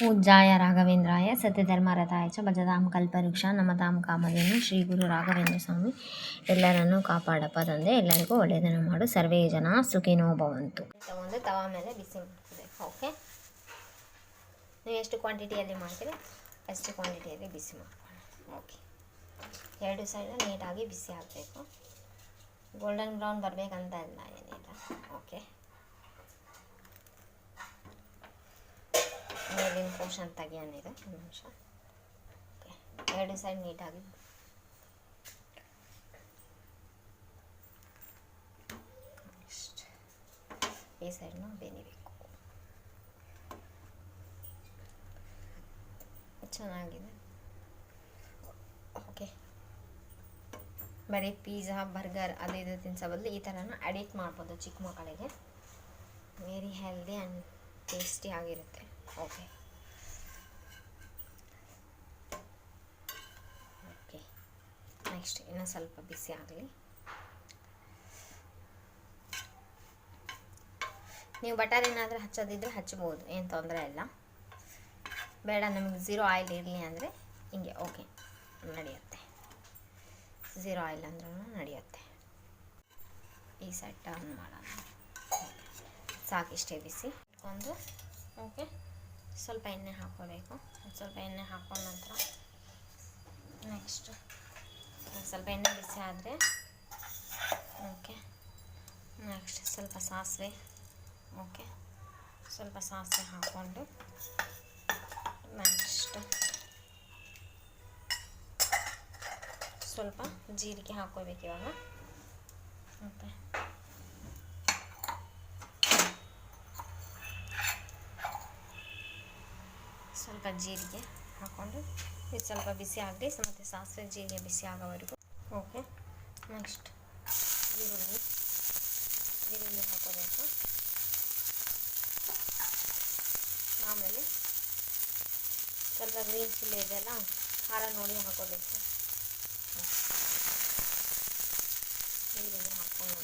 ಪೂಜ್ಯಾಯ ರಾಘವೇಂದ್ರಾಯ ಸತ್ಯಧರ್ಮರಥಾಯ ಚ ಭಜತಾಂ ಕಲ್ಪವೃಕ್ಷ ನಮತಾಂ ಕಾಮಧೇನು ಶ್ರೀ ಗುರು ರಾಘವೇಂದ್ರ ಸ್ವಾಮಿ. ಎಲ್ಲರನ್ನು ಕಾಪಾಡಪ್ಪ ತಂದೆ, ಎಲ್ಲರಿಗೂ ಒಳ್ಳೆಯದನ್ನು ಮಾಡು, ಸರ್ವೇ ಜನ ಸುಖಿನೋ ಭವಂತು. ತಗೊಂಡು ತವ ಮೇಲೆ ಬಿಸಿ ಮಾಡಬೇಕು ಓಕೆ ನೀವು ಎಷ್ಟು ಕ್ವಾಂಟಿಟಿಯಲ್ಲಿ ಮಾಡ್ತೀರಿ? ಅಷ್ಟು ಕ್ವಾಂಟಿಟಿಯಲ್ಲಿ ಬಿಸಿ ಮಾಡ್ಕೊಳ್ಳಿ ಓಕೆ ಎರಡು ಸೈಡ್ ನೀಟಾಗಿ ಬಿಸಿ ಆಗಬೇಕು. ಗೋಲ್ಡನ್ ಬ್ರೌನ್ ಬರಬೇಕಂತ ಇಲ್ಲ ಏನಿಲ್ಲ. ಓಕೆ ಮೇಲಿನ ಪೋರ್ಷನ್ ತೆಗಿಯೋನಿದೆ ಒಂದು ನಿಮಿಷ. ಓಕೆ ಎರಡು ಸೈಡ್ ನೀಟಾಗಿ ಈ ಸೈಡ್ನು ಬೆನಿಬೇಕು ಚೆನ್ನಾಗಿದೆ. ಓಕೆ ಬರೀ ಪಿಜ್ಜಾ ಬರ್ಗರ್ ಅದು ಇದು ತಿನ್ಸೋ ಈ ಥರನ ಅಡಿಕ್ಟ್ ಮಾಡ್ಬೋದು ಚಿಕ್ಕ ಮಕ್ಕಳಿಗೆ. ವೆರಿ ಹೆಲ್ದಿ ಆ್ಯಂಡ್ ಟೇಸ್ಟಿ ಆಗಿರುತ್ತೆ. ಓಕೆ ನೆಕ್ಸ್ಟ್ ಇನ್ನೂ ಸ್ವಲ್ಪ ಬಿಸಿ ಆಗಲಿ. ನೀವು ಬಟರ್ ಏನಾದರೂ ಹಚ್ಚೋದಿದ್ರೆ ಹಚ್ಬೋದು, ಏನು ತೊಂದರೆ ಇಲ್ಲ. ಬೇಡ, ನಮಗೆ ಝೀರೋ ಆಯಿಲ್ ಇರಲಿ ಅಂದರೆ ಹಿಂಗೆ, ಓಕೆ, ನಡೆಯುತ್ತೆ. ಝೀರೋ ಆಯಿಲ್ ಅಂದ್ರೂ ನಡೆಯುತ್ತೆ. ಈ ಸೈಡ್ ಟರ್ನ್ ಮಾಡೋಣ. ಸಾಕಿಷ್ಟೇ ಬಿಸಿ. ಒಂದು, ಓಕೆ, ಸ್ವಲ್ಪ ಎಣ್ಣೆ ಹಾಕೋಬೇಕು ಸ್ವಲ್ಪ ಎಣ್ಣೆ ಹಾಕೊಂಡ ನಂತರ ನೆಕ್ಸ್ಟ್ ಸ್ವಲ್ಪ ಎಣ್ಣೆ ಬಿಸಿ ಆದರೆ ಓಕೆ ನೆಕ್ಸ್ಟ್ ಸ್ವಲ್ಪ ಸಾಸಿವೆ ಓಕೆ ಸ್ವಲ್ಪ ಸಾಸಿವೆ ಹಾಕ್ಕೊಂಡು ನೆಕ್ಸ್ಟ್ ಸ್ವಲ್ಪ ಜೀರಿಗೆ ಹಾಕ್ಕೋಬೇಕು ಇವಾಗ ಓಕೆ ಸ್ವಲ್ಪ ಜೀರಿಗೆ ಹಾಕ್ಕೊಂಡು ಇದು ಸ್ವಲ್ಪ ಬಿಸಿ ಆಗಲಿ ಮತ್ತು ಸಾಸಿವೆ ಜೀರಿಗೆ ಬಿಸಿ ಆಗೋವರೆಗೂ. ಓಕೆ ನೆಕ್ಸ್ಟ್ ಈರುಳ್ಳಿ ಈರುಳ್ಳಿ ಹಾಕೋಬೇಕು. ಆಮೇಲೆ ಸ್ವಲ್ಪ ಗ್ರೀನ್ ಚಿಲ್ಲಿ ಇದೆಯಲ್ಲ ಖಾರ ನೋಡಿ ಹಾಕೋಬೇಕು ಈರುಳ್ಳಿ ಹಾಕ್ಕೊಂಡು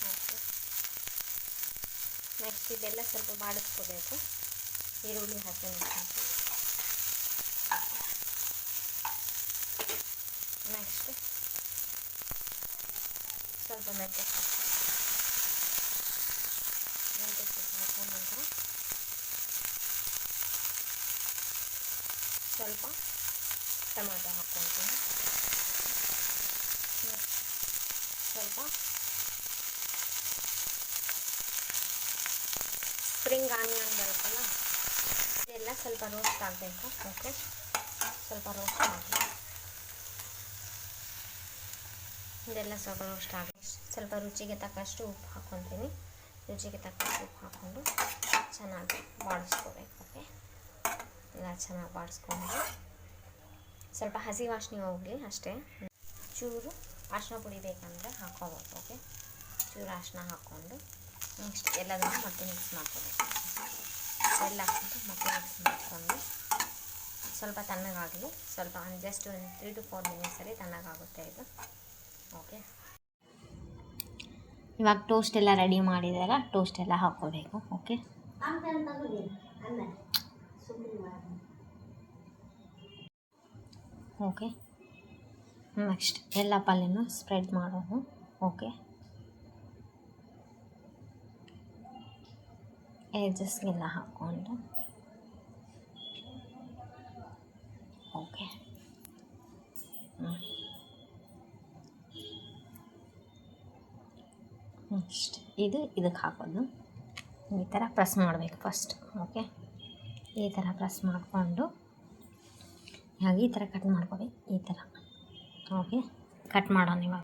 ಹಾಕಿ ನೆಕ್ಸ್ಟ್ ಇದೆಲ್ಲ ಸ್ವಲ್ಪ ಬಾಡಿಸ್ಕೋಬೇಕು ಈರುಳ್ಳಿ ಹಾಕಿ ನೆಕ್ಸ್ಟ್ ಸ್ವಲ್ಪ ಮೆಂತ್ಯ ಸೊಪ್ಪು ಮೆಂತ್ಯ ಸೊಪ್ಪು ಹಾಕೊಂಡ ನಂತರ ಸ್ವಲ್ಪ ಟೊಮಾಟೊ ಹಾಕ್ಕೊಳ್ತೀನಿ. ಸ್ವಲ್ಪ ಸ್ಪ್ರಿಂಗ್ ಆನಿಯನ್ ಬರುತ್ತಲ್ಲ, ಇದೆಲ್ಲ ಸ್ವಲ್ಪ ರೋಸ್ಟ್ ಆಗಬೇಕು ಓಕೆ ಸ್ವಲ್ಪ ರೋಸ್ಟ್ ಮಾಡಿ ಇದೆಲ್ಲ ಸ್ವಲ್ಪ ರೋಸ್ಟ್ ಆಗಿ, ಸ್ವಲ್ಪ ರುಚಿಗೆ ತಕ್ಕಷ್ಟು ಉಪ್ಪು ಹಾಕ್ಕೊತೀನಿ ರುಚಿಗೆ ತಕ್ಕಷ್ಟು ಉಪ್ಪು ಹಾಕ್ಕೊಂಡು ಚೆನ್ನಾಗಿ ಬಾಡಿಸ್ಕೋಬೇಕು ಓಕೆ ಎಲ್ಲ ಚೆನ್ನಾಗಿ ಬಾಡಿಸ್ಕೊಂಡು, ಸ್ವಲ್ಪ ಹಸಿ ವಾಸನೆ ಹೋಗಲಿ ಅಷ್ಟೇ. ಚೂರು ಅರ್ಶಿನ ಪುಡಿ ಬೇಕಂದರೆ ಹಾಕ್ಕೋಬೇಕು ಓಕೆ ಚೂರು ಅರ್ಶಿನ ಹಾಕ್ಕೊಂಡು ಎಲ್ಲದನ್ನು ಮತ್ತೆ ಮಿಕ್ಸ್ ಮಾಡ್ಕೋಬೇಕು. ಎಲ್ಲ ಹಾಕ್ಬಿಟ್ಟು ಮತ್ತೆ ಮಿಕ್ಸ್ ಮಾಡಿಕೊಂಡು ಸ್ವಲ್ಪ ತಣ್ಣಗಾಗಲಿ. ಸ್ವಲ್ಪ ಜಸ್ಟ್ ಒಂದು ತ್ರೀ ಟು ಫೋರ್ ಮಿನಿಟ್ಸಲ್ಲಿ ತಣ್ಣಗಾಗುತ್ತೆ ಇದು. ಓಕೆ ಇವಾಗ ಟೋಸ್ಟ್ ಎಲ್ಲ ರೆಡಿ ಮಾಡಿದಾರ. ಟೋಸ್ಟ್ ಎಲ್ಲ ಹಾಕ್ಕೋಬೇಕು. ಓಕೆ ಓಕೆ ನೆಕ್ಸ್ಟ್ ಎಲ್ಲ ಪಲ್ಯನೂ ಸ್ಪ್ರೆಡ್ ಮಾಡೋದು. ಓಕೆ ಎಡ್ಜಸ್ಗೆಲ್ಲ ಹಾಕ್ಕೊಂಡು ಓಕೆ ನೆಕ್ಸ್ಟ್ ಇದು ಇದಕ್ಕೆ ಹಾಕೋದು. ಈ ಥರ ಪ್ರೆಸ್ ಮಾಡಬೇಕು ಫಸ್ಟ್ ಓಕೆ ಈ ಥರ ಪ್ರೆಸ್ ಮಾಡಿಕೊಂಡು, ಹಾಗೆ ಈ ಥರ ಕಟ್ ಮಾಡ್ಕೋಬೇಕು, ಈ ಥರ ಓಕೆ ಕಟ್ ಮಾಡೋಣ ಇವಾಗ.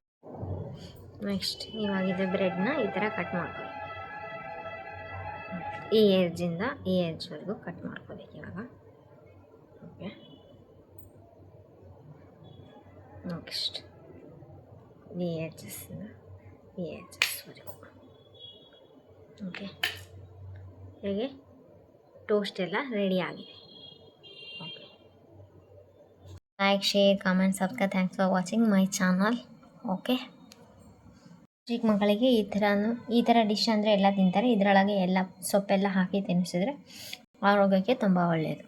ನೆಕ್ಸ್ಟ್ ಇವಾಗ ಇದು ಬ್ರೆಡ್ನ ಈ ಥರ ಕಟ್ ಮಾಡ್ಕೋಬೇಕು. ಈ ಏಜ್ಜಿಂದ ಈ ಏಜ್ವರೆಗೂ ಕಟ್ ಮಾಡ್ಕೋಬೇಕು ಇವಾಗ. ಓಕೆ. ನೆಕ್ಸ್ಟ್ ಈ ಏಜಸ್ಸಿಂದ ಈ ಏಜಸ್ವರೆಗೂ. ಓಕೆ. ಹೇಗೆ? ಟೋಸ್ಟ್ ಎಲ್ಲ ರೆಡಿ ಆಗಿದೆ. Okay. Like, share, comment, subscribe. Thanks for watching my channel. Okay. ಚಿಕ್ಕ ಮಕ್ಕಳಿಗೆ ಈ ಥರನೂ, ಈ ಥರ ಡಿಶ್ ಅಂದರೆ ಎಲ್ಲ ತಿಂತಾರೆ. ಇದರೊಳಗೆ ಎಲ್ಲ ಸೊಪ್ಪೆಲ್ಲ ಹಾಕಿ ತಿನ್ನಿಸಿದ್ರೆ ಆರೋಗ್ಯಕ್ಕೆ ತುಂಬ ಒಳ್ಳೆಯದು